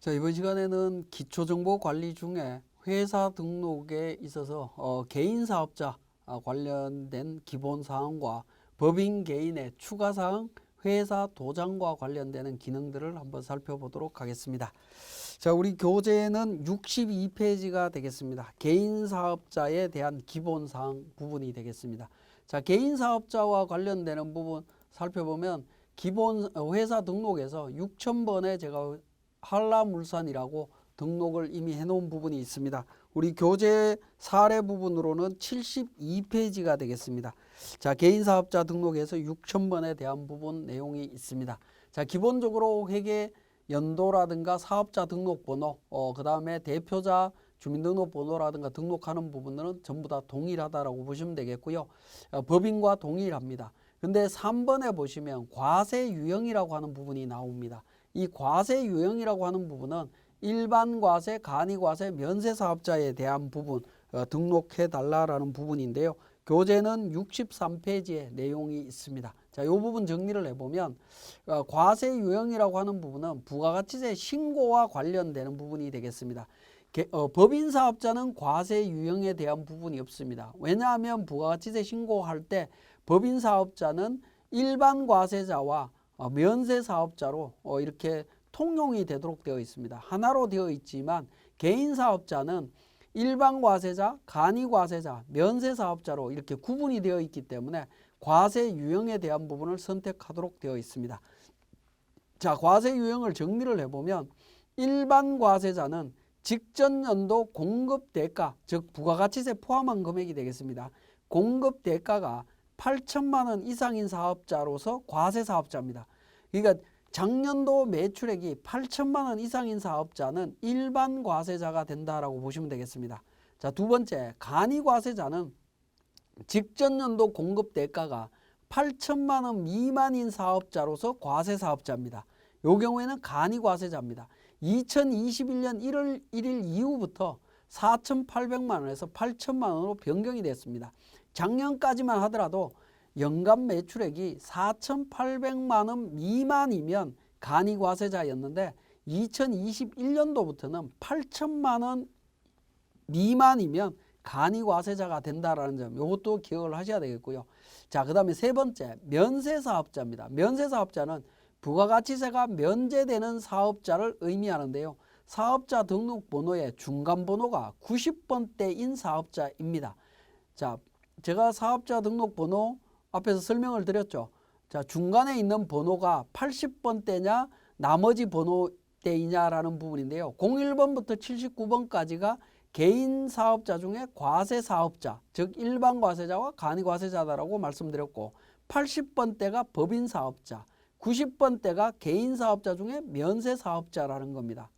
자, 이번 시간에는 기초정보 관리 중에 회사 등록에 있어서 어, 개인 사업자 아, 관련된 기본 사항과 법인 개인의 추가 사항, 회사 도장과 관련되는 기능들을 한번 살펴보도록 하겠습니다. 자, 우리 교재는 62페이지가 되겠습니다. 개인 사업자에 대한 기본 사항 부분이 되겠습니다. 자, 개인 사업자와 관련되는 부분 살펴보면 기본 어, 회사 등록에서 6,000번에 제가 한라물산이라고 등록을 이미 해놓은 부분이 있습니다. 우리 교재 사례 부분으로는 72페이지가 되겠습니다. 자, 개인 사업자 등록에서 6,000번에 대한 부분 내용이 있습니다. 자, 기본적으로 회계 연도라든가 사업자 등록번호, 어, 그 다음에 대표자 주민등록번호라든가 등록하는 부분들은 전부 다 동일하다라고 보시면 되겠고요. 어, 법인과 동일합니다. 근데 3번에 보시면 과세 유형이라고 하는 부분이 나옵니다. 이 과세 유형이라고 하는 부분은 일반 과세, 간이 과세, 면세 사업자에 대한 부분 어, 등록해 달라라는 부분인데요. 교재는 63페이지에 내용이 있습니다. 자, 이 부분 정리를 해보면 어, 과세 유형이라고 하는 부분은 부가가치세 신고와 관련되는 부분이 되겠습니다. 개- 어, 법인 사업자는 과세 유형에 대한 부분이 없습니다. 왜냐하면 부가가치세 신고할 때 법인 사업자는 일반 과세자와 어, 면세 사업자로 어, 이렇게 통용이 되도록 되어 있습니다. 하나로 되어 있지만 개인 사업자는 일반 과세자, 간이 과세자, 면세 사업자로 이렇게 구분이 되어 있기 때문에 과세 유형에 대한 부분을 선택하도록 되어 있습니다. 자, 과세 유형을 정리를 해보면 일반 과세자는 직전 연도 공급 대가, 즉 부가가치세 포함한 금액이 되겠습니다. 공급 대가가 8천만 원 이상인 사업자로서 과세 사업자입니다. 그러니까 작년도 매출액이 8천만 원 이상인 사업자는 일반 과세자가 된다라고 보시면 되겠습니다. 자, 두 번째, 간이 과세자는 직전 연도 공급 대가가 8천만 원 미만인 사업자로서 과세 사업자입니다. 요 경우에는 간이 과세자입니다. 2021년 1월 1일 이후부터 4,800만 원에서 8천만 원으로 변경이 됐습니다. 작년까지만 하더라도 연간 매출액이 4,800만 원 미만이면 간이 과세자였는데 2021년도부터는 8천만 원 미만이면 간이 과세자가 된다라는 점 이것도 기억을 하셔야 되겠고요. 자, 그다음에 세 번째 면세 사업자입니다. 면세 사업자는 부가가치세가 면제되는 사업자를 의미하는데요. 사업자 등록번호의 중간 번호가 90번대인 사업자입니다. 자, 제가 사업자 등록번호 앞에서 설명을 드렸죠. 자, 중간에 있는 번호가 80번대냐 나머지 번호대이냐라는 부분인데요. 01번부터 79번까지가 개인 사업자 중에 과세 사업자, 즉 일반 과세자와 간이 과세자다라고 말씀드렸고 80번대가 법인 사업자, 90번대가 개인 사업자 중에 면세 사업자라는 겁니다.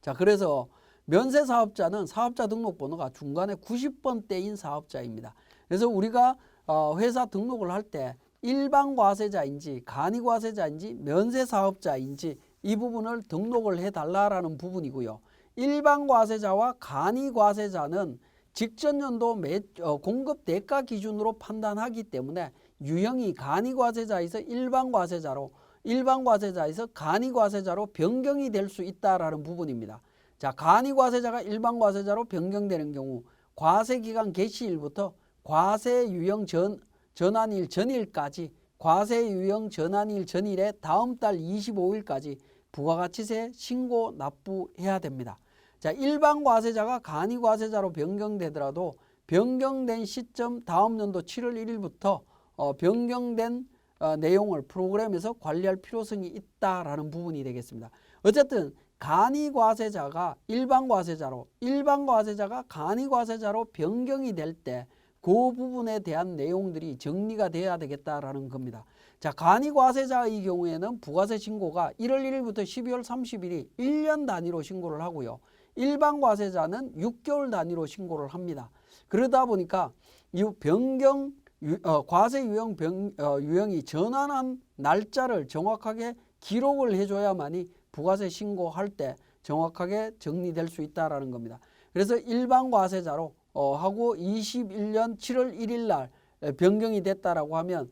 자, 그래서 면세 사업자는 사업자 등록 번호가 중간에 90번대인 사업자입니다. 그래서 우리가 어, 회사 등록을 할 때 일반 과세자인지 간이 과세자인지 면세 사업자인지 이 부분을 등록을 해 달라라는 부분이고요. 일반 과세자와 간이 과세자는 직전 연도 매, 어, 공급 대가 기준으로 판단하기 때문에 유형이 간이 과세자에서 일반 과세자로 일반 과세자에서 간이 과세자로 변경이 될 수 있다라는 부분입니다. 자, 간이 과세자가 일반 과세자로 변경되는 경우 과세 기간 개시일부터 과세 유형 전 전환일 전일까지 과세 유형 전환일 전일에 다음 달 25일까지 부가가치세 신고 납부해야 됩니다. 자, 일반 과세자가 간이 과세자로 변경되더라도 변경된 시점 다음 연도 7월 1일부터 어, 변경된 어, 내용을 프로그램에서 관리할 필요성이 있다라는 부분이 되겠습니다. 어쨌든 간이 과세자가 일반 과세자로 일반 과세자가 간이 과세자로 변경이 될때 그 부분에 대한 내용들이 정리가 돼야 되겠다라는 겁니다. 자, 간이 과세자의 경우에는 부가세 신고가 1월 1일부터 12월 30일이 1년 단위로 신고를 하고요. 일반 과세자는 6개월 단위로 신고를 합니다. 그러다 보니까 이 변경 유, 어, 과세 유형 변, 어, 유형이 전환한 날짜를 정확하게 기록을 해줘야만이 부가세 신고할 때 정확하게 정리될 수 있다라는 겁니다. 그래서 일반 과세자로 어, 하고 21년 7월 1일 날 변경이 됐다라고 하면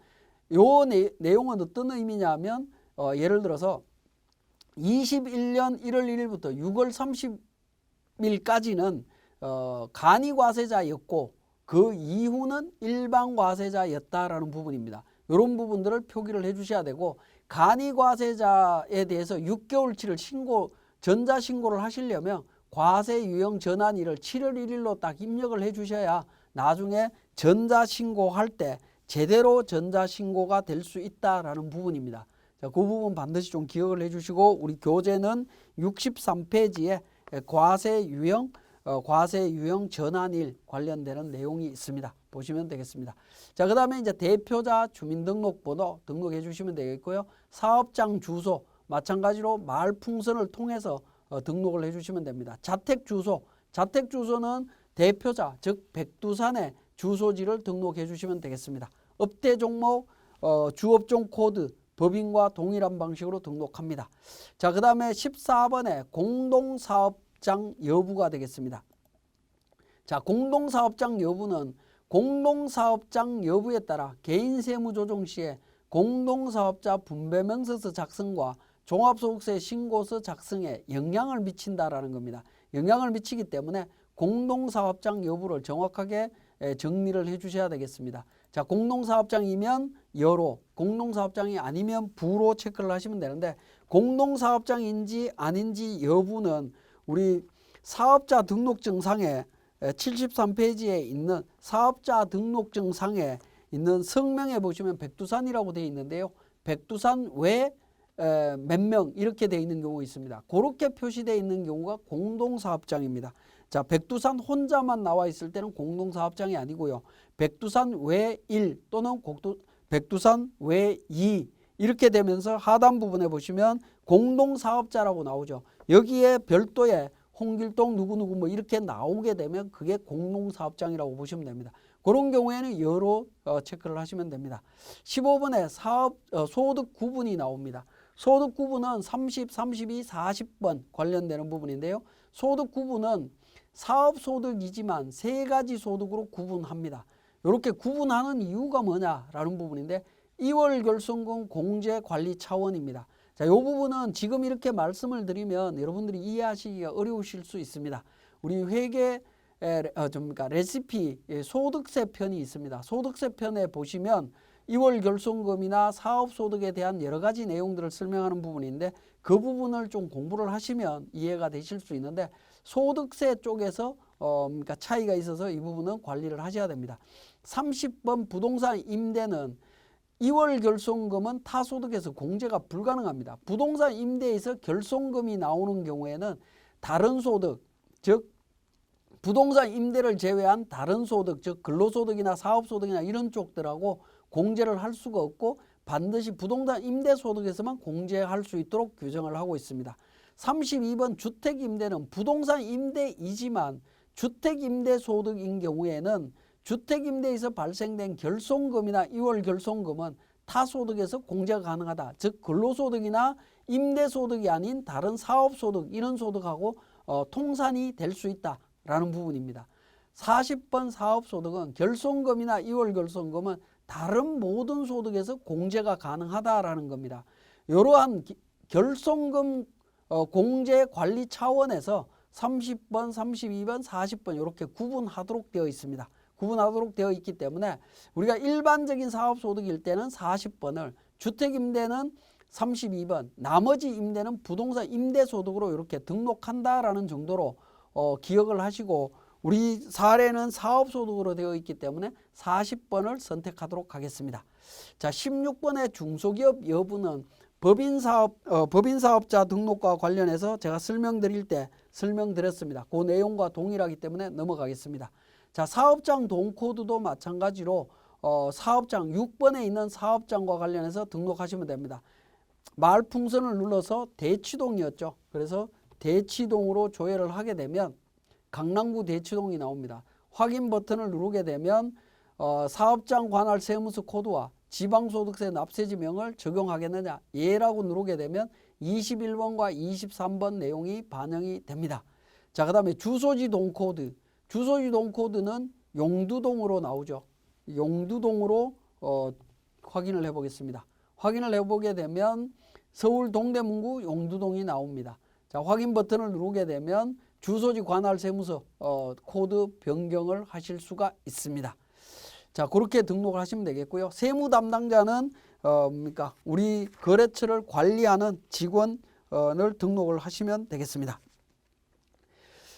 요 내, 내용은 어떤 의미냐면 어, 예를 들어서 21년 1월 1일부터 6월 30일까지는 어, 간이 과세자였고 그 이후는 일반 과세자였다라는 부분입니다. 이런 부분들을 표기를 해 주셔야 되고 간이 과세자에 대해서 6개월치를 신고 전자 신고를 하시려면 과세 유형 전환일을 7월 1일로 딱 입력을 해 주셔야 나중에 전자 신고할 때 제대로 전자 신고가 될 수 있다라는 부분입니다. 자, 그 부분 반드시 좀 기억을 해 주시고 우리 교재는 63페이지에 과세 유형 어, 과세 유형 전환일 관련되는 내용이 있습니다. 보시면 되겠습니다. 자, 그다음에 이제 대표자 주민등록번호 등록해 주시면 되겠고요. 사업장 주소 마찬가지로 마을 풍선을 통해서 어, 등록을 해 주시면 됩니다. 자택 주소 자택 주소는 대표자 즉 백두산의 주소지를 등록해 주시면 되겠습니다. 업대 종목 어, 주업종 코드 법인과 동일한 방식으로 등록합니다. 자, 그 다음에 14번에 공동사업장 여부가 되겠습니다. 자, 공동사업장 여부는 공동사업장 여부에 따라 개인세무조정 시에 공동사업자 분배명세서 작성과 종합소득세 신고서 작성에 영향을 미친다라는 겁니다. 영향을 미치기 때문에 공동사업장 여부를 정확하게 에, 정리를 해 주셔야 되겠습니다. 자, 공동사업장이면 여로, 공동사업장이 아니면 부로 체크를 하시면 되는데 공동사업장인지 아닌지 여부는 우리 사업자 등록증상에 73페이지에 있는 사업자 등록증상에 있는 성명에 보시면 백두산이라고 되어 있는데요. 백두산 외 몇 명 이렇게 되어 있는 경우가 있습니다. 그렇게 표시되어 있는 경우가 공동사업장입니다. 자, 백두산 혼자만 나와 있을 때는 공동사업장이 아니고요. 백두산 외 1 또는 곡두, 백두산 외 2 이렇게 되면서 하단 부분에 보시면 공동사업자라고 나오죠. 여기에 별도의 홍길동 누구누구 뭐 이렇게 나오게 되면 그게 공동사업장이라고 보시면 됩니다. 그런 경우에는 여로 어, 체크를 하시면 됩니다. 15번에 사업 어, 소득 구분이 나옵니다. 소득 구분은 30, 32, 40번 관련되는 부분인데요. 소득 구분은 사업 소득이지만 세 가지 소득으로 구분합니다. 이렇게 구분하는 이유가 뭐냐라는 부분인데 2월 결손금 공제 관리 차원입니다. 자, 이 부분은 지금 이렇게 말씀을 드리면 여러분들이 이해하시기가 어려우실 수 있습니다. 우리 회계 에, 어, 좀니까 레시피 예, 소득세 편이 있습니다. 소득세 편에 보시면 2월 결손금이나 사업소득에 대한 여러 가지 내용들을 설명하는 부분인데 그 부분을 좀 공부를 하시면 이해가 되실 수 있는데 소득세 쪽에서 어, 그러니까 차이가 있어서 이 부분은 관리를 하셔야 됩니다. 30번 부동산 임대는 2월 결손금은 타소득에서 공제가 불가능합니다. 부동산 임대에서 결손금이 나오는 경우에는 다른 소득, 즉 부동산 임대를 제외한 다른 소득, 즉 근로소득이나 사업소득이나 이런 쪽들하고 공제를 할 수가 없고 반드시 부동산 임대 소득에서만 공제할 수 있도록 규정을 하고 있습니다. 32번 주택 임대는 부동산 임대이지만 주택 임대 소득인 경우에는 주택 임대에서 발생된 결손금이나 2월 결손금은 타소득에서 공제가 가능하다. 즉 근로소득이나 임대소득이 아닌 다른 사업소득 이런 소득하고 어, 통산이 될 수 있다라는 부분입니다. 40번 사업소득은 결손금이나 2월 결손금은 다른 모든 소득에서 공제가 가능하다라는 겁니다. 이러한 기, 결손금 어, 공제 관리 차원에서 30번, 32번, 40번 이렇게 구분하도록 되어 있습니다. 구분하도록 되어 있기 때문에 우리가 일반적인 사업 소득일 때는 40번을 주택 임대는 32번, 나머지 임대는 부동산 임대 소득으로 이렇게 등록한다라는 정도로 어, 기억을 하시고 우리 사례는 사업소득으로 되어 있기 때문에 40번을 선택하도록 하겠습니다. 자, 16번의 중소기업 여부는 법인사업, 어, 법인사업자 등록과 관련해서 제가 설명드릴 때 설명드렸습니다. 그 내용과 동일하기 때문에 넘어가겠습니다. 자, 사업장 동코드도 마찬가지로 어, 사업장 6번에 있는 사업장과 관련해서 등록하시면 됩니다. 마을 풍선을 눌러서 대치동이었죠. 그래서 대치동으로 조회를 하게 되면 강남구 대치동이 나옵니다. 확인 버튼을 누르게 되면 어, 사업장 관할 세무서 코드와 지방소득세 납세지명을 적용하겠느냐 예라고 누르게 되면 21번과 23번 내용이 반영이 됩니다. 자, 그 다음에 주소지 동코드. 주소지 동코드는 용두동으로 나오죠. 용두동으로 어, 확인을 해 보겠습니다. 확인을 해 보게 되면 서울 동대문구 용두동이 나옵니다. 자, 확인 버튼을 누르게 되면 주소지 관할 세무서 어, 코드 변경을 하실 수가 있습니다. 자, 그렇게 등록을 하시면 되겠고요. 세무 담당자는 어, 뭡니까? 우리 거래처를 관리하는 직원을 등록을 하시면 되겠습니다.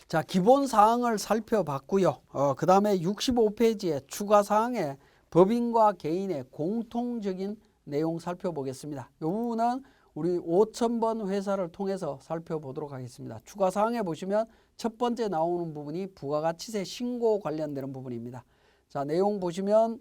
자, 기본 사항을 살펴봤고요. 어, 그 다음에 65페이지에 추가 사항에 법인과 개인의 공통적인 내용 살펴보겠습니다. 이 부분은 우리 5,000번 회사를 통해서 살펴보도록 하겠습니다. 추가 사항에 보시면 첫 번째 나오는 부분이 부가가치세 신고 관련되는 부분입니다. 자, 내용 보시면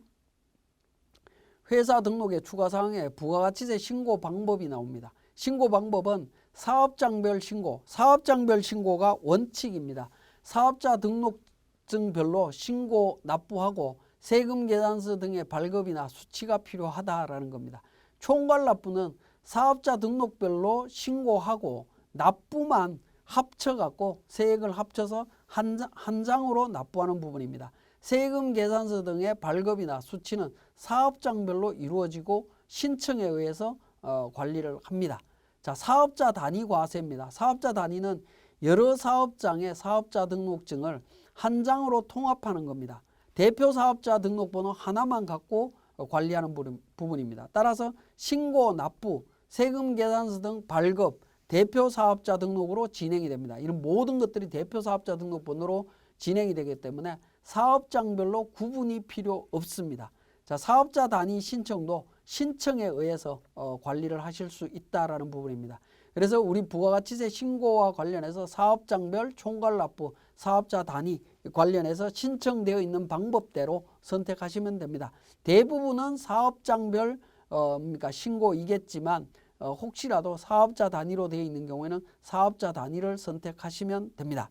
회사 등록의 추가 사항에 부가가치세 신고 방법이 나옵니다. 신고 방법은 사업장별 신고, 사업장별 신고가 원칙입니다. 사업자 등록증별로 신고 납부하고 세금 계산서 등의 발급이나 수치가 필요하다라는 겁니다. 총괄 납부는 사업자 등록별로 신고하고 납부만 합쳐갖고 세액을 합쳐서 한, 장- 한 장으로 납부하는 부분입니다. 세금 계산서 등의 발급이나 수치는 사업장별로 이루어지고 신청에 의해서 어, 관리를 합니다. 자, 사업자 단위 과세입니다. 사업자 단위는 여러 사업장의 사업자 등록증을 한 장으로 통합하는 겁니다. 대표 사업자 등록번호 하나만 갖고 어, 관리하는 부분- 부분입니다. 따라서 신고, 납부, 세금 계산서 등 발급, 대표 사업자 등록으로 진행이 됩니다. 이런 모든 것들이 대표 사업자 등록 번호로 진행이 되기 때문에 사업장별로 구분이 필요 없습니다. 자, 사업자 단위 신청도 신청에 의해서 어, 관리를 하실 수 있다라는 부분입니다. 그래서 우리 부가가치세 신고와 관련해서 사업장별 총괄 납부, 사업자 단위 관련해서 신청되어 있는 방법대로 선택하시면 됩니다. 대부분은 사업장별 어, 그러니까 신고이겠지만 어, 혹시라도 사업자 단위로 되어 있는 경우에는 사업자 단위를 선택하시면 됩니다.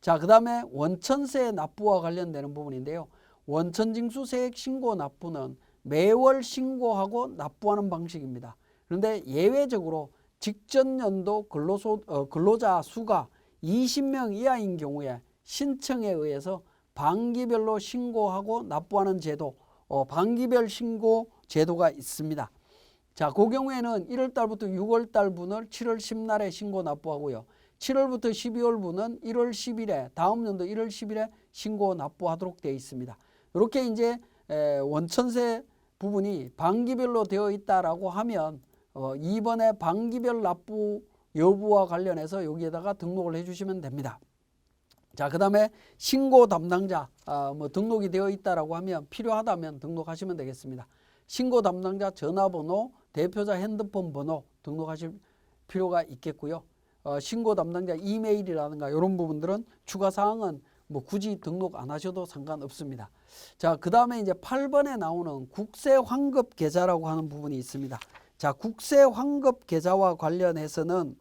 자, 그 다음에 원천세 납부와 관련되는 부분인데요. 원천징수세액 신고 납부는 매월 신고하고 납부하는 방식입니다. 그런데 예외적으로 직전 연도 근로소, 어, 근로자 수가 20명 이하인 경우에 신청에 의해서 반기별로 신고하고 납부하는 제도, 어, 반기별 신고 제도가 있습니다. 자, 그 경우에는 1월 달부터 6월 달 분을 7월 10날에 신고 납부하고요. 7월부터 12월 분은 1월 10일에 다음 연도 1월 10일에 신고 납부하도록 되어 있습니다. 이렇게 이제 에, 원천세 부분이 반기별로 되어 있다라고 하면 어, 이번에 반기별 납부 여부와 관련해서 여기에다가 등록을 해주시면 됩니다. 자, 그 다음에 신고 담당자, 아, 뭐 등록이 되어 있다라고 하면 필요하다면 등록하시면 되겠습니다. 신고 담당자 전화번호, 대표자 핸드폰 번호 등록하실 필요가 있겠고요. 어, 신고 담당자 이메일이라든가 이런 부분들은 추가 사항은 뭐 굳이 등록 안 하셔도 상관없습니다. 자, 그 다음에 이제 8번에 나오는 국세 환급 계좌라고 하는 부분이 있습니다. 자, 국세 환급 계좌와 관련해서는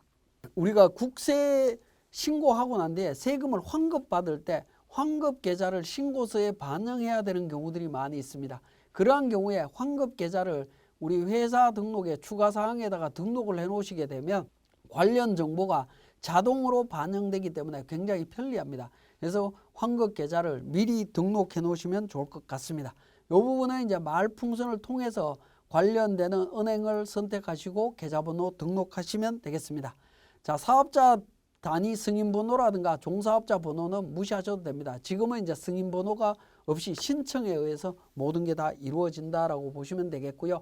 우리가 국세 신고하고 난 뒤에 세금을 환급 받을 때 환급 계좌를 신고서에 반영해야 되는 경우들이 많이 있습니다. 그러한 경우에 환급 계좌를 우리 회사 등록에 추가 사항에다가 등록을 해 놓으시게 되면 관련 정보가 자동으로 반영되기 때문에 굉장히 편리합니다. 그래서 환급 계좌를 미리 등록해 놓으시면 좋을 것 같습니다. 이 부분은 이제 말풍선을 통해서 관련되는 은행을 선택하시고 계좌번호 등록하시면 되겠습니다. 자, 사업자 단위 승인 번호라든가 종사업자 번호는 무시하셔도 됩니다. 지금은 이제 승인 번호가 없이 신청에 의해서 모든 게 다 이루어진다라고 보시면 되겠고요.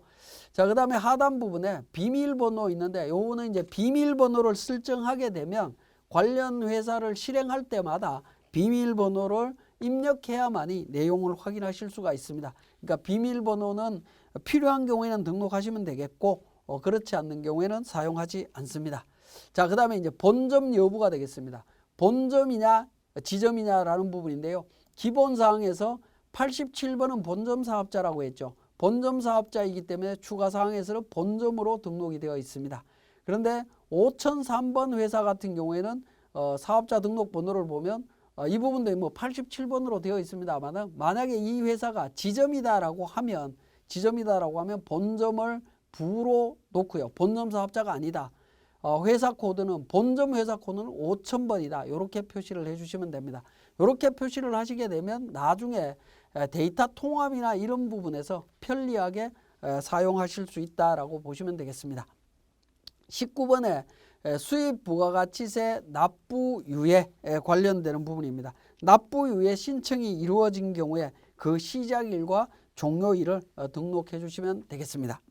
자, 그 다음에 하단 부분에 비밀번호 있는데 요거는 이제 비밀번호를 설정하게 되면 관련 회사를 실행할 때마다 비밀번호를 입력해야만이 내용을 확인하실 수가 있습니다. 그러니까 비밀번호는 필요한 경우에는 등록하시면 되겠고 어, 그렇지 않는 경우에는 사용하지 않습니다. 자, 그 다음에 이제 본점 여부가 되겠습니다. 본점이냐 지점이냐라는 부분인데요. 기본 사항에서 87번은 본점 사업자라고 했죠. 본점 사업자이기 때문에 추가 사항에서는 본점으로 등록이 되어 있습니다. 그런데 5003번 회사 같은 경우에는 어, 사업자 등록 번호를 보면 어, 이 부분도 뭐 87번으로 되어 있습니다만 만약에 이 회사가 지점이다라고 하면 지점이다라고 하면 본점을 부로 놓고요. 본점 사업자가 아니다. 어, 회사 코드는 본점 회사 코드는 5,000번이다. 이렇게 표시를 해주시면 됩니다. 이렇게 표시를 하시게 되면 나중에 에, 데이터 통합이나 이런 부분에서 편리하게 에, 사용하실 수 있다라고 보시면 되겠습니다. 19번에 수입 부가가치세 납부 유예 관련되는 부분입니다. 납부 유예 신청이 이루어진 경우에 그 시작일과 종료일을 어, 등록해 주시면 되겠습니다.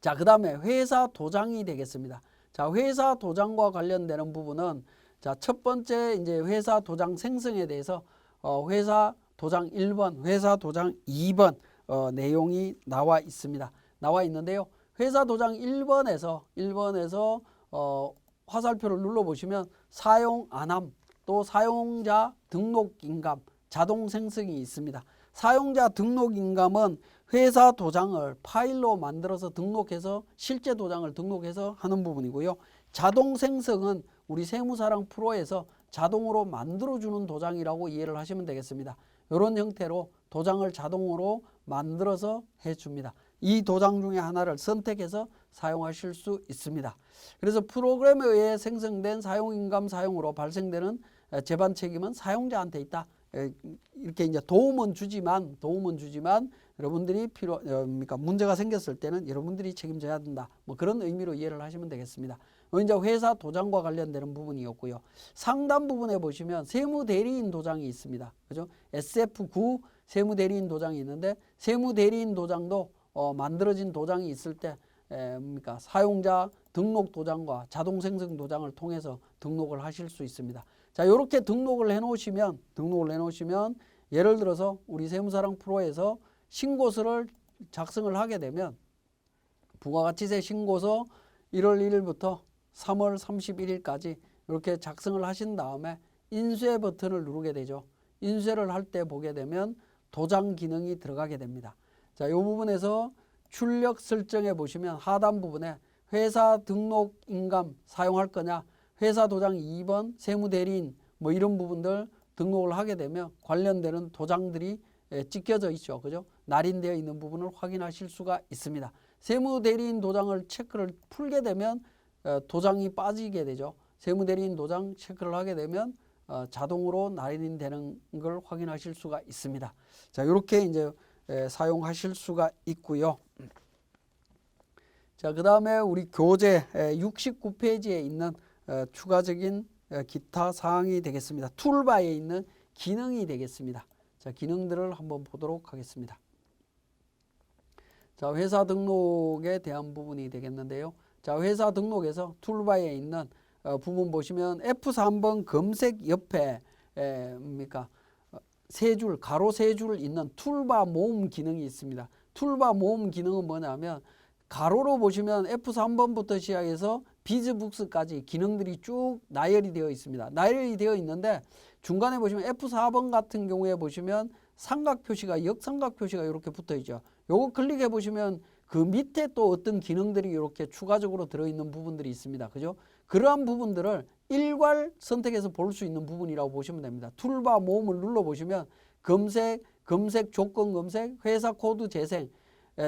자, 그 다음에 회사 도장이 되겠습니다. 자, 회사 도장과 관련되는 부분은 자, 첫 번째 이제 회사 도장 생성에 대해서 어, 회사 도장 1번, 회사 도장 2번 어, 내용이 나와 있습니다. 나와 있는데요. 회사 도장 1번에서 1번에서 어, 화살표를 눌러 보시면 사용 안함 또 사용자 등록 인감 자동 생성이 있습니다. 사용자 등록 인감은 회사 도장을 파일로 만들어서 등록해서 실제 도장을 등록해서 하는 부분이고요. 자동 생성은 우리 세무사랑 프로에서 자동으로 만들어주는 도장이라고 이해를 하시면 되겠습니다. 이런 형태로 도장을 자동으로 만들어서 해줍니다. 이 도장 중에 하나를 선택해서 사용하실 수 있습니다. 그래서 프로그램에 의해 생성된 사용인감 사용으로 발생되는 재반 책임은 사용자한테 있다. 이렇게 이제 도움은 주지만 도움은 주지만 여러분들이 필요 어, 그러니까 문제가 생겼을 때는 여러분들이 책임져야 된다. 뭐 그런 의미로 이해를 하시면 되겠습니다. 이제 회사 도장과 관련되는 부분이었고요. 상단 부분에 보시면 세무 대리인 도장이 있습니다. 그죠? SF9 세무 대리인 도장이 있는데 세무 대리인 도장도 어, 만들어진 도장이 있을 때 에, 뭡니까? 사용자 등록 도장과 자동 생성 도장을 통해서 등록을 하실 수 있습니다. 자, 이렇게 등록을 해 놓으시면 등록을 해 놓으시면 예를 들어서 우리 세무사랑 프로에서 신고서를 작성을 하게 되면 부가가치세 신고서 1월 1일부터 3월 31일까지 이렇게 작성을 하신 다음에 인쇄 버튼을 누르게 되죠. 인쇄를 할 때 보게 되면 도장 기능이 들어가게 됩니다. 자, 이 부분에서 출력 설정해 보시면 하단 부분에 회사 등록 인감 사용할 거냐, 회사 도장 2번, 세무 대리인 뭐 이런 부분들 등록을 하게 되면 관련되는 도장들이 예, 찍혀져 있죠. 그죠? 날인되어 있는 부분을 확인하실 수가 있습니다. 세무 대리인 도장을 체크를 풀게 되면 어, 도장이 빠지게 되죠. 세무 대리인 도장 체크를 하게 되면 어, 자동으로 날인되는 걸 확인하실 수가 있습니다. 자, 이렇게 이제 사용하실 수가 있고요. 자, 그 다음에 우리 교재 69페이지에 있는 어, 추가적인 기타 사항이 되겠습니다. 툴바에 있는 기능이 되겠습니다. 자, 기능들을 한번 보도록 하겠습니다. 자, 회사 등록에 대한 부분이 되겠는데요. 자, 회사 등록에서 툴바에 있는 어, 부분 보시면 F3번 검색 옆에 에, 뭡니까? 어, 세 줄, 가로 세 줄 있는 툴바 모음 기능이 있습니다. 툴바 모음 기능은 뭐냐면 가로로 보시면 F3번부터 시작해서 비즈북스까지 기능들이 쭉 나열이 되어 있습니다. 나열이 되어 있는데 중간에 보시면 F4번 같은 경우에 보시면 삼각 표시가 역삼각 표시가 이렇게 붙어 있죠. 요거 클릭해 보시면 그 밑에 또 어떤 기능들이 이렇게 추가적으로 들어있는 부분들이 있습니다. 그죠? 그러한 부분들을 일괄 선택해서 볼 수 있는 부분이라고 보시면 됩니다. 툴바 모음을 눌러보시면 검색, 검색 조건 검색, 회사 코드 재생,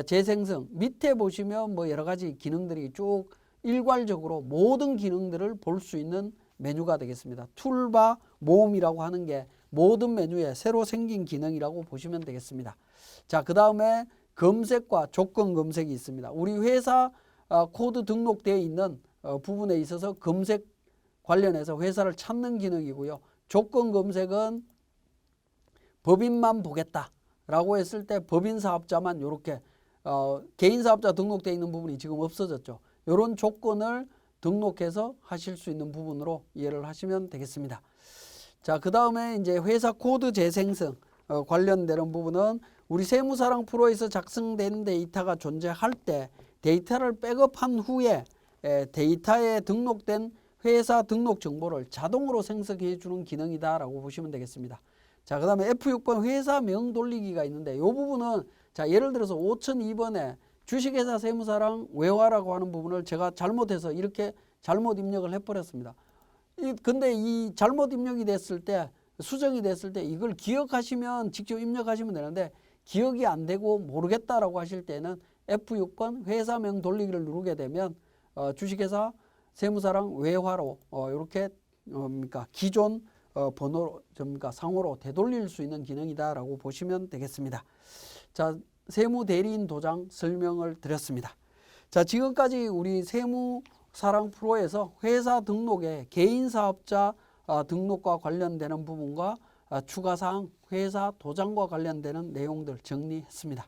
재생성 밑에 보시면 뭐 여러 가지 기능들이 쭉 일괄적으로 모든 기능들을 볼 수 있는 메뉴가 되겠습니다. 툴바 모음이라고 하는 게 모든 메뉴에 새로 생긴 기능이라고 보시면 되겠습니다. 자, 그 다음에 검색과 조건 검색이 있습니다. 우리 회사 어, 코드 등록되어 있는 어, 부분에 있어서 검색 관련해서 회사를 찾는 기능이고요. 조건 검색은 법인만 보겠다라고 했을 때 법인 사업자만 이렇게 어, 개인 사업자 등록되어 있는 부분이 지금 없어졌죠. 이런 조건을 등록해서 하실 수 있는 부분으로 이해를 하시면 되겠습니다. 자, 그 다음에 이제 회사 코드 재생성 어, 관련되는 부분은 우리 세무사랑 프로에서 작성된 데이터가 존재할 때 데이터를 백업한 후에 에, 데이터에 등록된 회사 등록 정보를 자동으로 생성해 주는 기능이다라고 보시면 되겠습니다. 자, 그 다음에 F6번 회사명 돌리기가 있는데 이 부분은 자, 예를 들어서 5002번에 주식회사 세무사랑 외화라고 하는 부분을 제가 잘못해서 이렇게 잘못 입력을 해버렸습니다. 이, 근데 이 잘못 입력이 됐을 때 수정이 됐을 때 이걸 기억하시면 직접 입력하시면 되는데 기억이 안 되고 모르겠다라고 하실 때는 F6번 회사명 돌리기를 누르게 되면 어, 주식회사 세무사랑 외화로 어, 이렇게 뭡니까 기존 어, 번호 접니까 상호로 되돌릴 수 있는 기능이다라고 보시면 되겠습니다. 자 세무 대리인 도장 설명을 드렸습니다. 자, 지금까지 우리 세무 사랑 프로에서 회사 등록의 개인 사업자 아, 등록과 관련되는 부분과 아, 추가 사항 회사 도장과 관련되는 내용들 정리했습니다.